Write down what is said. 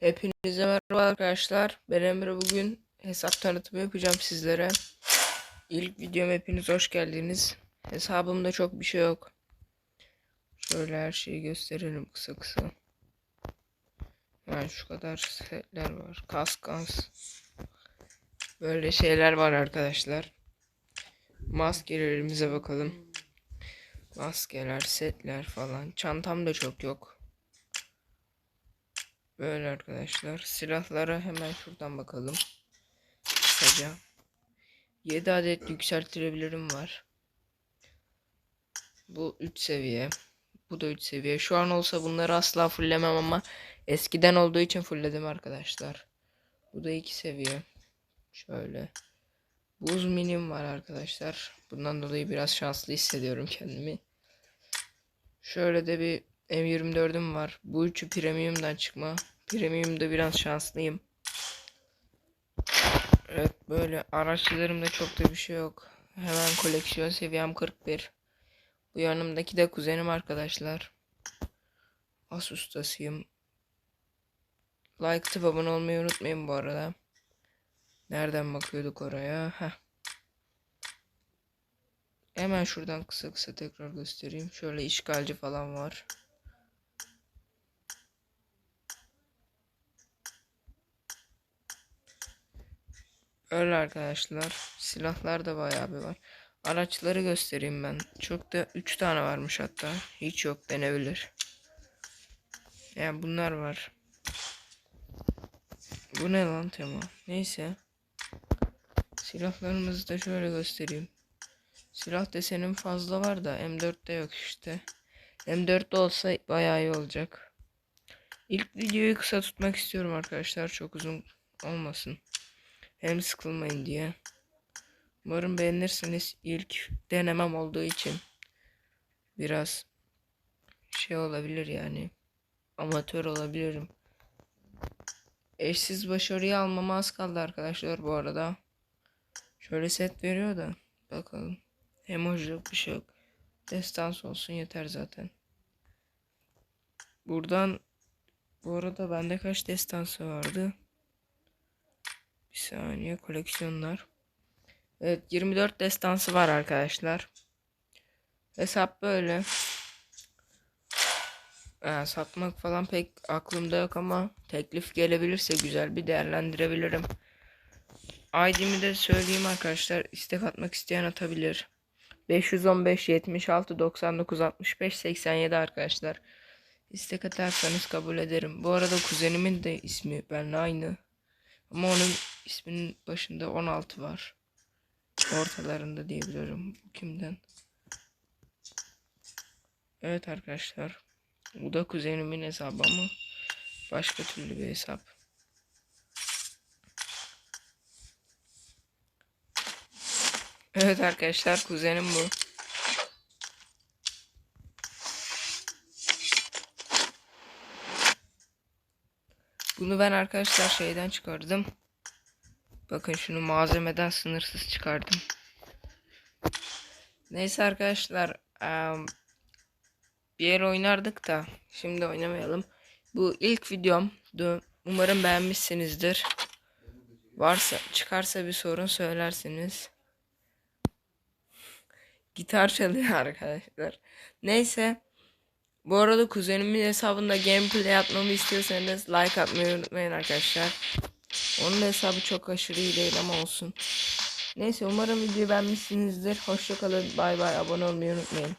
Hepinize merhaba arkadaşlar. Ben Emre bugün hesap tanıtımı yapacağım sizlere. İlk videom hepiniz hoş geldiniz. Hesabımda çok bir şey yok. Şöyle her şeyi gösterelim kısa kısa. Yani şu kadar setler var. Kaskans. Böyle şeyler var arkadaşlar. Maskelerimize bakalım. Maskeler, setler falan. Çantam da çok yok. Böyle arkadaşlar. Silahlara hemen şuradan bakalım. Kısaca. 7 adet yükseltilebilirim var. Bu 3 seviye. Bu da 3 seviye. Şu an olsa bunları asla fullemem ama eskiden olduğu için fullledim arkadaşlar. Bu da 2 seviye. Şöyle. Buz minim var arkadaşlar. Bundan dolayı biraz şanslı hissediyorum kendimi. Şöyle de bir M24'üm var. Bu üçü premium'dan çıkma. Premium'da biraz şanslıyım. Evet böyle araçlarımda çok da bir şey yok. Hemen koleksiyon seviyem 41. Bu yanımdaki de kuzenim arkadaşlar. Asus'tasıyım. Like atıp abone olmayı unutmayın bu arada. Nereden bakıyorduk oraya? Heh. Hemen şuradan kısa kısa tekrar göstereyim. Şöyle işgalci falan var. Öyle arkadaşlar. Silahlar da bayağı bir var. Araçları göstereyim ben. Çok da 3 tane varmış hatta. Hiç yok denebilir. Yani bunlar var. Bu ne lan tema? Neyse. Silahlarımızı da şöyle göstereyim. Silah desenim fazla var da M4'te yok işte. M4'te olsa bayağı iyi olacak. İlk videoyu kısa tutmak istiyorum arkadaşlar. Çok uzun olmasın. Hem sıkılmayın diye. Umarım beğenirsiniz. İlk denemem olduğu için biraz şey olabilir yani. Amatör olabilirim. Eşsiz başarıyı almama az kaldı arkadaşlar bu arada. Şöyle set veriyor da bakalım. Emoji yok bir şey yok. Destans olsun yeter zaten. Buradan bu arada bende kaç destansı vardı? Bir saniye koleksiyonlar. Evet 24 destansı var arkadaşlar. Hesap böyle. Ee, satmak falan pek aklımda yok ama teklif gelebilirse güzel bir değerlendirebilirim. ID'mi de söyleyeyim arkadaşlar. İstek atmak isteyen atabilir. 515 76 99 65 87 arkadaşlar. İstek atarsanız kabul ederim. Bu arada kuzenimin de ismi benimle aynı. Ama onun isminin başında 16 var. Ortalarında diyebilirim. Bu kimden? Evet arkadaşlar. Bu da kuzenimin hesabı ama başka türlü bir hesap. Evet arkadaşlar kuzenim bu. Bunu ben arkadaşlar şeyden çıkardım. Bakın şunu malzemeden sınırsız çıkardım. Neyse arkadaşlar. bir yer oynardık da. Şimdi oynamayalım. Bu ilk videom. Umarım beğenmişsinizdir. Varsa çıkarsa bir sorun söylersiniz. Gitar çalıyor arkadaşlar. Neyse. Bu arada kuzenimin hesabında gameplay atmamı istiyorsanız like atmayı unutmayın arkadaşlar. Onun hesabı çok aşırı iyi değil ama olsun. Neyse umarım videoyu beğenmişsinizdir. Hoşçakalın. Bay bay. Abone olmayı unutmayın.